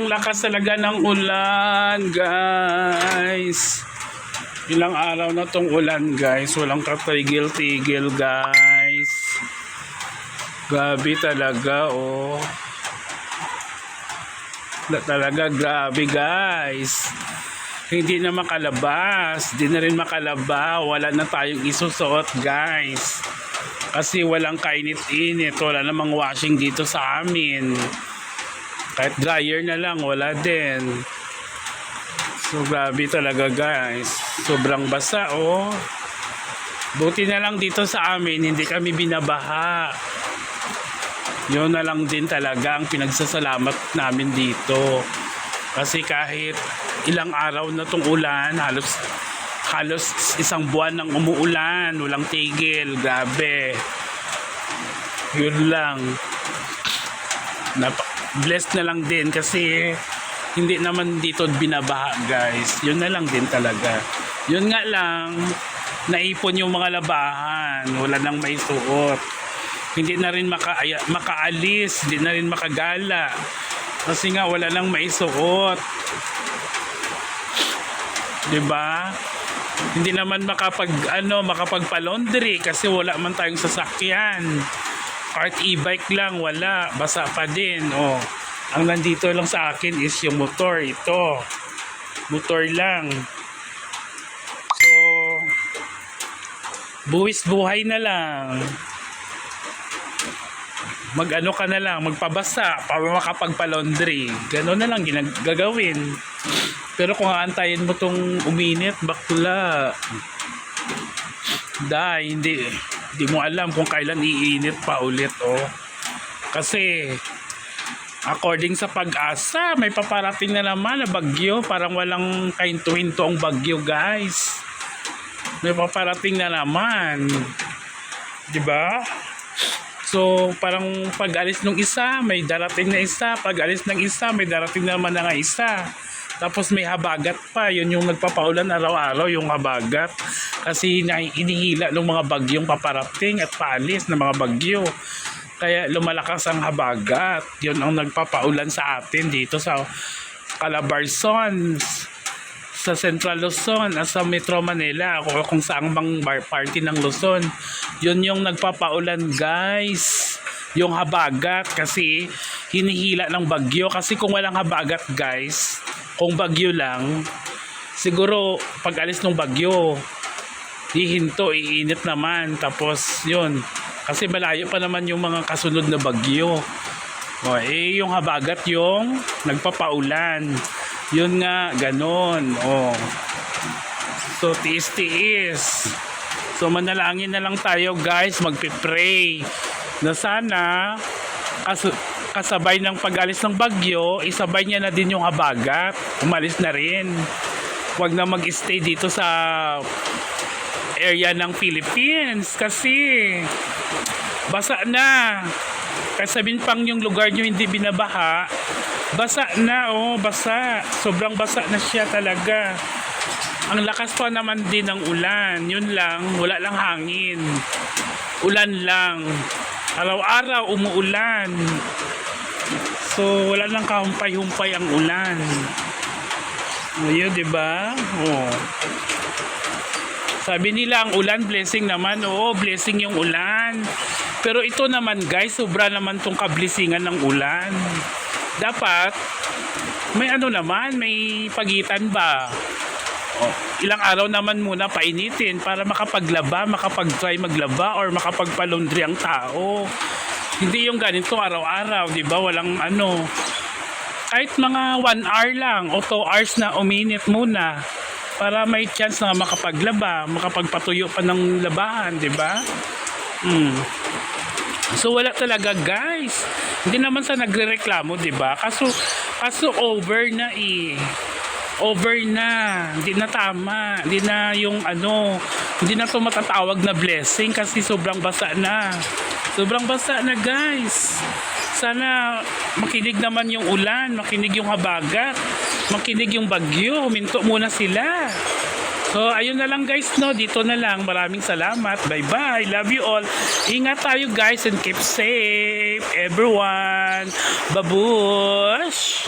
ang lakas talaga ng ulan, guys. Ilang araw na tong ulan, guys. Walang katigil-tigil, guys. Grabe talaga, oh. Talaga, grabe, guys. Hindi na makalabas. Di na rin makalaba. Wala na tayong isusuot, guys. Kasi walang kainit-init. Wala namang washing dito sa amin. Kahit dryer na lang, wala din. So, grabe talaga, guys. Sobrang basa, oh. Buti na lang dito sa amin, hindi kami binabaha. Yun na lang din talaga ang pinagsasalamat namin dito. Kasi kahit ilang araw na tong ulan, halos halos isang buwan nang umuulan, walang tigil, grabe. Yun lang. Nap- blessed na lang din kasi hindi naman dito binabaha guys. Yun na lang din talaga. Yun nga lang, naipon yung mga labahan. Wala nang may suot. Hindi na rin maka makaalis, hindi na rin makagala. Kasi nga wala nang maisuot. 'Di ba? Hindi naman makapag ano, makapagpa-laundry kasi wala man tayong sasakyan. Kahit e-bike lang, wala. Basa pa din. Oh. Ang nandito lang sa akin is yung motor. Ito. Motor lang. So, buwis buhay na lang. Mag-ano ka na lang, magpabasa para makapagpa-laundry. Gano'n na lang gagawin. Pero kung aantayin mo tong uminit, bakla. Dahil hindi, hindi mo alam kung kailan iinit pa ulit, oh. Kasi, according sa pag-asa, may paparating na naman na bagyo. Parang walang kainto-hinto ang bagyo, guys. May paparating na naman. 'Di ba? So, parang pag-alis ng isa, may darating na isa. Pag-alis ng isa, may darating na naman na nga isa. Tapos may habagat pa. Yun yung nagpapaulan araw-araw, yung habagat. Kasi inihila ng mga bagyong paparating at paalis ng mga bagyo. Kaya lumalakas ang habagat. Yun ang nagpapaulan sa atin dito sa Calabarzon sa Central Luzon at sa Metro Manila o kung saan bang party ng Luzon. Yun yung nagpapaulan guys. Yung habagat kasi hinihila ng bagyo. Kasi kung walang habagat guys, kung bagyo lang, siguro pag alis ng bagyo, hihinto, iinit naman. Tapos yun, kasi malayo pa naman yung mga kasunod na bagyo. O, eh, yung habagat yung nagpapaulan. Yun nga, ganon. O. So, tiis-tiis. So, manalangin na lang tayo, guys. Magpipray. Na sana, kas- kasabay ng pag-alis ng bagyo, isabay niya na din yung habagat. Umalis na rin. Huwag na mag-stay dito sa area ng Philippines kasi basa na. Kasi sabihin pang yung lugar nyo hindi binabaha, basa na oh, basa. Sobrang basa na siya talaga. Ang lakas pa naman din ng ulan. Yun lang, wala lang hangin. Ulan lang. Araw-araw umuulan. So, wala lang kahumpay-humpay ang ulan. Ayun, di ba? Oh. Sabi nila ang ulan, blessing naman. Oo, blessing yung ulan. Pero ito naman guys, sobra naman tong kablisingan ng ulan. Dapat, may ano naman, may pagitan ba? Ilang araw naman muna painitin para makapaglaba, makapag-try maglaba or makapagpalundri ang tao. Hindi yung ganito araw-araw, di ba? Walang ano. Kahit mga 1 hour lang o 2 hours na uminit muna para may chance na makapaglaba, makapagpatuyo pa ng labahan, di ba? Hmm. So wala talaga guys. Hindi naman sa nagrereklamo, 'di ba? Kaso kaso over na eh. Over na. Hindi na tama. Hindi na yung ano, hindi na to matatawag na blessing kasi sobrang basa na. Sobrang basa na guys. Sana makinig naman yung ulan, makinig yung habagat, makinig yung bagyo, huminto muna sila. So, ayun na lang guys, no? Dito na lang. Maraming salamat. Bye-bye. Love you all. Ingat tayo guys and keep safe. Everyone. Babush!